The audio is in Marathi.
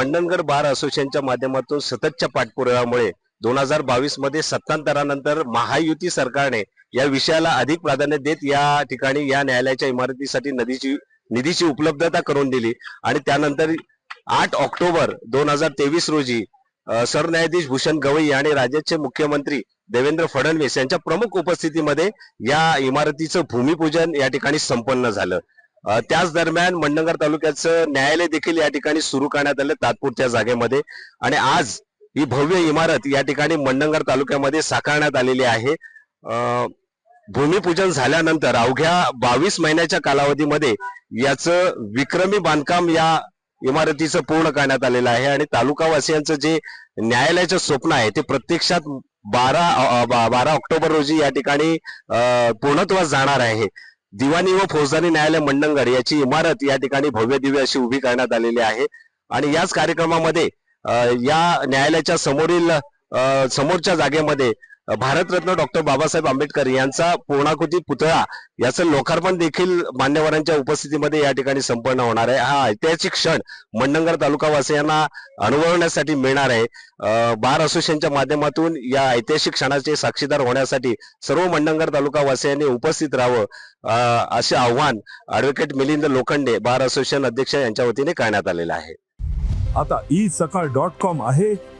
मंडणगड बार असोसिएशनच्या माध्यमातून सततच्या पाठपुराव्यामुळे दोन हजार बावीसमध्ये सत्तांतरानंतर महायुती सरकारने या विषयाला अधिक प्राधान्य देत या ठिकाणी या न्यायालयाच्या इमारतीसाठी नदीची निधीची उपलब्धता करून दिली. आणि त्यानंतर आठ ऑक्टोबर दोन हजार तेवीस रोजी सरन्यायाधीश भूषण गवई आणि राज्याचे मुख्यमंत्री देवेंद्र फडणवीस यांच्या प्रमुख उपस्थितीमध्ये या इमारतीचं भूमिपूजन या ठिकाणी संपन्न झालं. त्याच दरम्यान मंडणगड तालुक्याचं न्यायालय देखील या ठिकाणी सुरू करण्यात आलं तात्पुरत्या जागेमध्ये. आणि आज ही भव्य इमारत या ठिकाणी मंडणगड तालुक्यामध्ये साकारण्यात आलेली आहे. भूमिपूजन झाल्यानंतर अवघ्या बावीस महिन्याच्या कालावधीमध्ये याचं विक्रमी बांधकाम या इमारतीचं पूर्ण करण्यात आलेलं आहे. आणि तालुकावासियांचं जे न्यायालयाचं स्वप्न आहे ते प्रत्यक्षात बारा बारा ऑक्टोबर रोजी या ठिकाणी पूर्णत्वास जाणार आहे. दिवाणी व फौजदारी न्यायालय मंडणगड याची इमारत या ठिकाणी भव्य दिव्य अशी उभी करण्यात आलेली आहे. आणि याच कार्यक्रमामध्ये या न्यायालयाच्या समोरील समोरच्या जागेमध्ये भारतरत्न डॉक्टर बाबासाहेब आंबेडकर यांचा पूर्णाकृती पुतळा याचं लोकार्पण देखील मान्यवरांच्या उपस्थितीमध्ये या ठिकाणी संपन्न होणार आहे. हा ऐतिहासिक क्षण मंडणगड तालुकावासियांना अनुभवण्यासाठी मिळणार आहे. बार असोसिएशनच्या माध्यमातून या ऐतिहासिक क्षणाचे साक्षीदार होण्यासाठी सर्व मंडणगड तालुकावासियांनी उपस्थित राहावं असे आव्हान advocate Milind Lokhande bar association अध्यक्ष यांच्या वतीने करण्यात आलेलं आहे. आता ई सकाळ डॉट कॉम आहे.